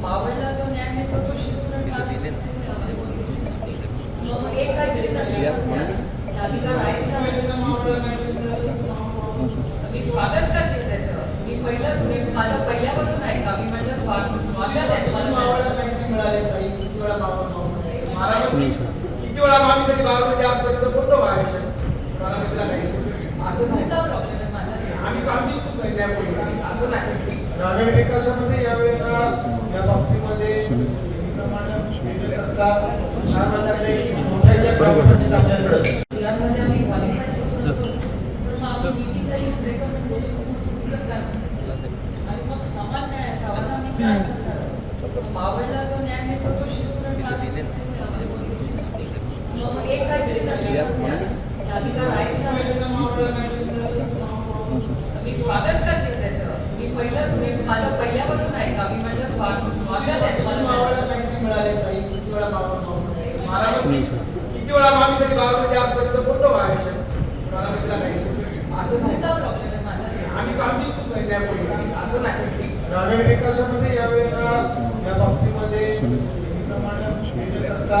मावळला जो न्याय मिळतो तो शिकून आणि मावळला मग एक काहीतरी अधिकार आहेत का मी स्वागत करते त्याचं मी पहिलं माझं पहिल्यापासून आहे का मी म्हटलं स्वागत स्वागत आहे मला किती वेळा आम्ही कधी बारामती आजपर्यंत बोलतो महाराष्ट्र बारामतीला काही असं नाही. तुमचा प्रॉब्लेम आहे माझा नाही. आम्ही आमची चूक नाही त्यामुळे असं नाही. ग्रामीण विकासामध्ये यावेळेला या बाबतीमध्ये आपल्याकडे. मावळला जो न्याय मिळतो तो शिकून मी स्वागत करते त्याचं. मी पहिलं मी माझं पहिल्यापासून आहे का? मी म्हटलं स्वागत स्वागत आहे. मला किती वेळा आम्ही कधी बारामती आजपर्यंत महाराष्ट्र. बारामतीला काही असं नाही. तुमचा प्रॉब्लेम आहे माझा. आम्ही आमची चूक नाही त्यामुळे. असं नाही. ग्रामीण विकासामध्ये यावेळेला या बाबतीमध्ये करता